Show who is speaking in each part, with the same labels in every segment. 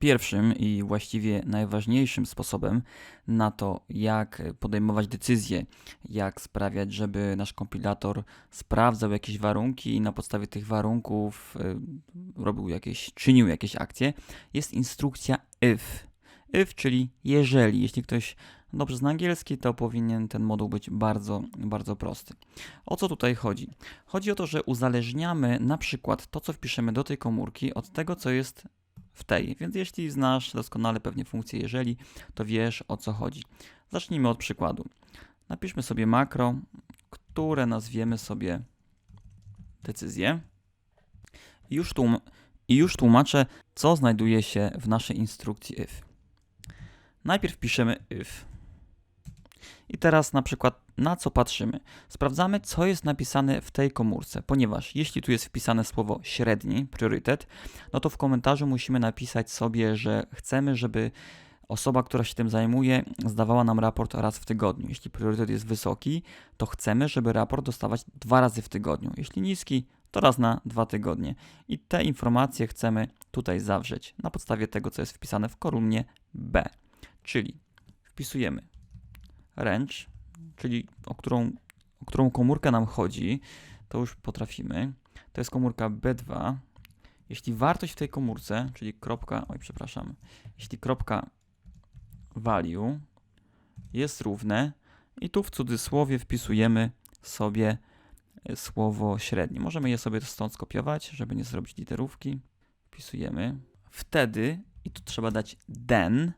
Speaker 1: Pierwszym i właściwie najważniejszym sposobem na to, jak podejmować decyzje, jak sprawiać, żeby nasz kompilator sprawdzał jakieś warunki i na podstawie tych warunków y, robił jakieś, czynił jakieś akcje, jest instrukcja if. If, czyli jeżeli. Jeśli ktoś dobrze zna angielski, to powinien ten moduł być bardzo, bardzo prosty. O co tutaj chodzi? Chodzi o to, że uzależniamy na przykład to, co wpiszemy do tej komórki od tego, co jest w tej. Więc jeśli znasz doskonale pewnie funkcję jeżeli, to wiesz o co chodzi. Zacznijmy od przykładu. Napiszmy sobie makro, które nazwiemy sobie decyzję. Już, tłum I już tłumaczę, co znajduje się w naszej instrukcji if. Najpierw piszemy if. I teraz na przykład na co patrzymy? Sprawdzamy, co jest napisane w tej komórce, ponieważ jeśli tu jest wpisane słowo średni, priorytet, no to w komentarzu musimy napisać sobie, że chcemy, żeby osoba, która się tym zajmuje, zdawała nam raport raz w tygodniu. Jeśli priorytet jest wysoki, to chcemy, żeby raport dostawać dwa razy w tygodniu. Jeśli niski, to raz na dwa tygodnie. I te informacje chcemy tutaj zawrzeć na podstawie tego, co jest wpisane w kolumnie B. Czyli wpisujemy range, czyli o którą, o którą komórkę nam chodzi, to już potrafimy. To jest komórka B2. Jeśli wartość w tej komórce, czyli kropka, oj przepraszam, jeśli kropka value jest równe i tu w cudzysłowie wpisujemy sobie słowo średnie. Możemy je sobie stąd skopiować, żeby nie zrobić literówki. Wpisujemy. Wtedy, i tu trzeba dać then,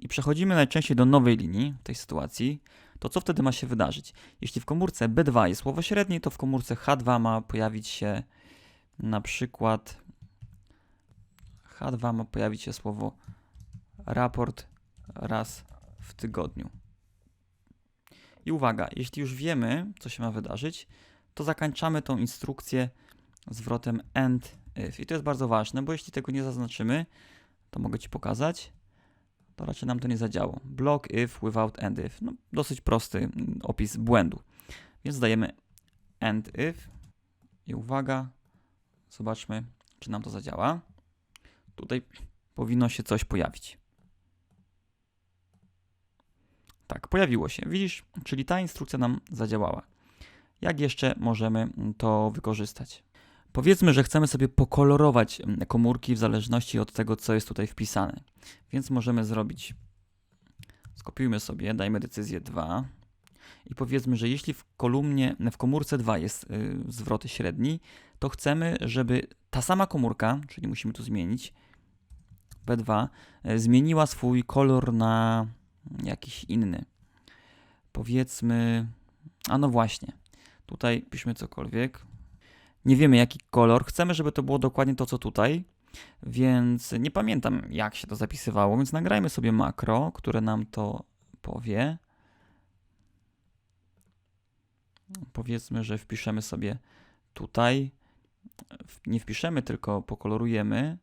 Speaker 1: i przechodzimy najczęściej do nowej linii w tej sytuacji, to co wtedy ma się wydarzyć? Jeśli w komórce B2 jest słowo średnie, to w komórce H2 ma pojawić się na przykład H2 ma pojawić się słowo raport raz w tygodniu. I uwaga, jeśli już wiemy, co się ma wydarzyć, to zakończamy tą instrukcję zwrotem end if. I to jest bardzo ważne, bo jeśli tego nie zaznaczymy, to mogę Ci pokazać to raczej nam to nie zadziało. Block if without end if. No, dosyć prosty mm, opis błędu. Więc dajemy end if i uwaga, zobaczmy, czy nam to zadziała. Tutaj powinno się coś pojawić. Tak, pojawiło się. Widzisz, czyli ta instrukcja nam zadziałała. Jak jeszcze możemy to wykorzystać? Powiedzmy, że chcemy sobie pokolorować mm, komórki w zależności od tego, co jest tutaj wpisane. Więc możemy zrobić, skopiujmy sobie, dajmy decyzję 2 i powiedzmy, że jeśli w kolumnie, w komórce 2 jest y, zwrot średni, to chcemy, żeby ta sama komórka, czyli musimy tu zmienić, B2, y, zmieniła swój kolor na jakiś inny. Powiedzmy, a no właśnie, tutaj piszmy cokolwiek, nie wiemy jaki kolor, chcemy, żeby to było dokładnie to, co tutaj, więc nie pamiętam jak się to zapisywało, więc nagrajmy sobie makro, które nam to powie. Powiedzmy, że wpiszemy sobie tutaj, nie wpiszemy, tylko pokolorujemy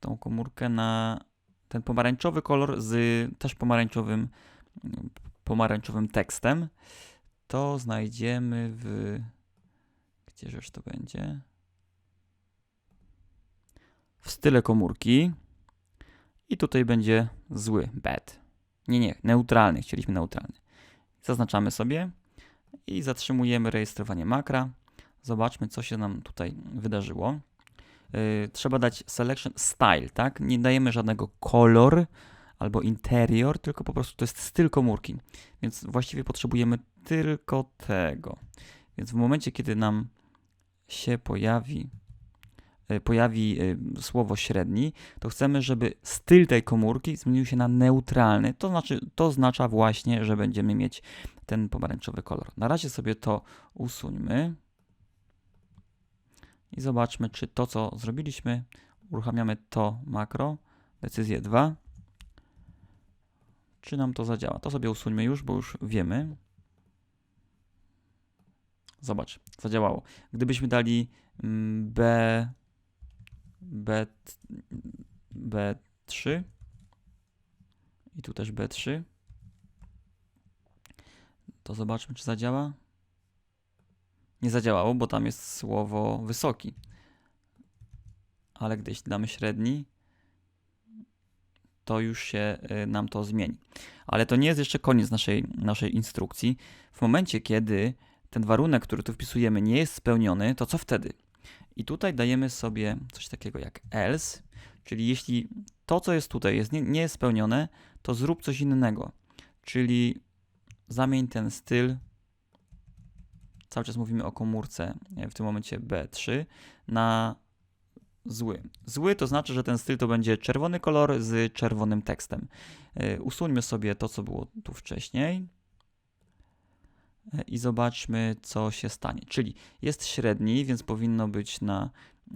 Speaker 1: tą komórkę na ten pomarańczowy kolor z też pomarańczowym, pomarańczowym tekstem. To znajdziemy w Gdzież to będzie? W style komórki. I tutaj będzie zły, bad. Nie, nie, neutralny. Chcieliśmy neutralny. Zaznaczamy sobie i zatrzymujemy rejestrowanie makra. Zobaczmy, co się nam tutaj wydarzyło. Yy, trzeba dać selection style, tak? Nie dajemy żadnego kolor albo interior, tylko po prostu to jest styl komórki. Więc właściwie potrzebujemy tylko tego. Więc w momencie, kiedy nam się pojawi, e, pojawi e, słowo średni, to chcemy, żeby styl tej komórki zmienił się na neutralny. To znaczy, to oznacza właśnie, że będziemy mieć ten pomarańczowy kolor. Na razie sobie to usuńmy i zobaczmy, czy to, co zrobiliśmy, uruchamiamy to makro, decyzję 2, czy nam to zadziała. To sobie usuńmy już, bo już wiemy. Zobacz, zadziałało. Gdybyśmy dali mm, B, B, B3 i tu też B3, to zobaczmy, czy zadziała. Nie zadziałało, bo tam jest słowo wysoki. Ale gdy damy średni, to już się y, nam to zmieni. Ale to nie jest jeszcze koniec naszej, naszej instrukcji. W momencie, kiedy ten warunek, który tu wpisujemy, nie jest spełniony, to co wtedy? I tutaj dajemy sobie coś takiego jak else, czyli jeśli to, co jest tutaj, jest, nie, nie jest spełnione, to zrób coś innego. Czyli zamień ten styl, cały czas mówimy o komórce, e, w tym momencie B3, na zły. Zły to znaczy, że ten styl to będzie czerwony kolor z czerwonym tekstem. E, Usuńmy sobie to, co było tu wcześniej i zobaczmy, co się stanie. Czyli jest średni, więc powinno być na,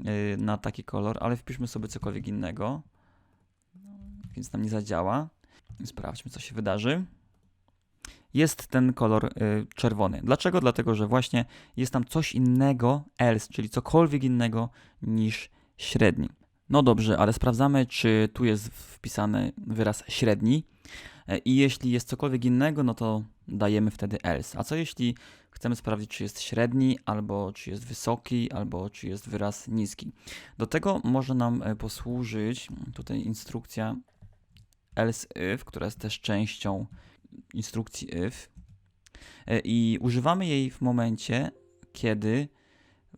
Speaker 1: e, na taki kolor, ale wpiszmy sobie cokolwiek innego, więc nam nie zadziała. Sprawdźmy, co się wydarzy. Jest ten kolor y, czerwony. Dlaczego? Dlatego, że właśnie jest tam coś innego else, czyli cokolwiek innego niż średni. No dobrze, ale sprawdzamy, czy tu jest wpisany wyraz średni. E, I jeśli jest cokolwiek innego, no to dajemy wtedy else. A co jeśli chcemy sprawdzić, czy jest średni, albo czy jest wysoki, albo czy jest wyraz niski? Do tego może nam e, posłużyć tutaj instrukcja else if, która jest też częścią instrukcji if. E, I używamy jej w momencie, kiedy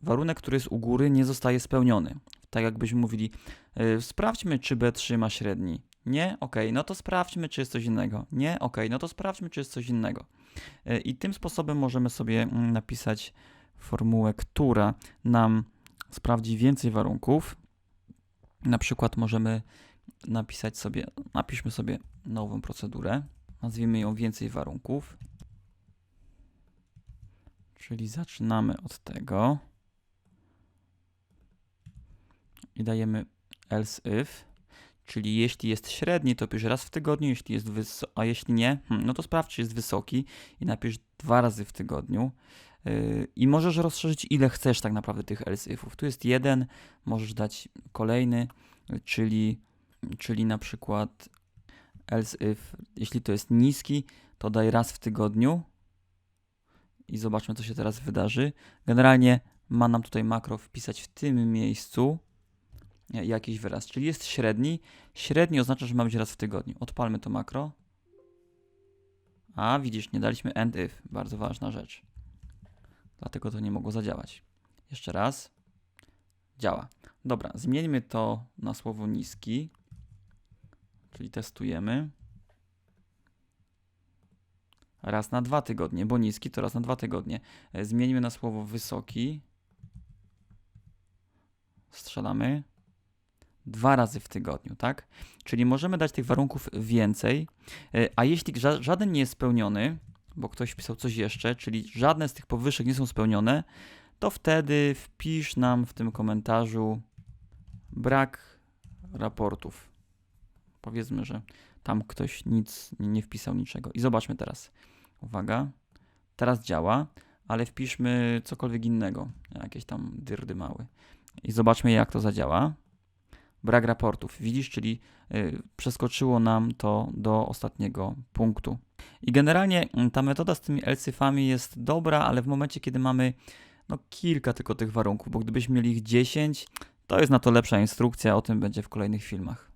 Speaker 1: warunek, który jest u góry, nie zostaje spełniony. Tak jakbyśmy mówili, e, sprawdźmy, czy B3 ma średni. Nie? Ok, no to sprawdźmy, czy jest coś innego. Nie? Ok, no to sprawdźmy, czy jest coś innego. E, I tym sposobem możemy sobie mm, napisać formułę, która nam sprawdzi więcej warunków. Na przykład możemy napisać sobie, napiszmy sobie nową procedurę. Nazwijmy ją więcej warunków. Czyli zaczynamy od tego i dajemy else if, czyli jeśli jest średni, to pisz raz w tygodniu, jeśli jest wysoki, a jeśli nie, hmm, no to sprawdź, czy jest wysoki i napisz dwa razy w tygodniu. Yy, I możesz rozszerzyć ile chcesz tak naprawdę tych else ifów. Tu jest jeden, możesz dać kolejny, czyli, czyli na przykład else if, jeśli to jest niski, to daj raz w tygodniu i zobaczmy, co się teraz wydarzy. Generalnie ma nam tutaj makro wpisać w tym miejscu jakiś wyraz, czyli jest średni. Średni oznacza, że ma być raz w tygodniu. Odpalmy to makro. A, widzisz, nie daliśmy end if. Bardzo ważna rzecz. Dlatego to nie mogło zadziałać. Jeszcze raz. Działa. Dobra, zmieńmy to na słowo niski. Czyli testujemy. Raz na dwa tygodnie, bo niski to raz na dwa tygodnie. E, Zmieńmy na słowo wysoki. Strzelamy. Dwa razy w tygodniu, tak? Czyli możemy dać tych warunków więcej, e, a jeśli ża- żaden nie jest spełniony, bo ktoś wpisał coś jeszcze, czyli żadne z tych powyższych nie są spełnione, to wtedy wpisz nam w tym komentarzu brak raportów. Powiedzmy, że tam ktoś nic nie wpisał niczego. I zobaczmy teraz. Uwaga. Teraz działa, ale wpiszmy cokolwiek innego. Jakieś tam dyrdy małe. I zobaczmy, jak to zadziała. Brak raportów. Widzisz, czyli y, przeskoczyło nam to do ostatniego punktu. I generalnie mm, ta metoda z tymi elsyfami jest dobra, ale w momencie, kiedy mamy no, kilka tylko tych warunków, bo gdybyśmy mieli ich 10, to jest na to lepsza instrukcja, o tym będzie w kolejnych filmach.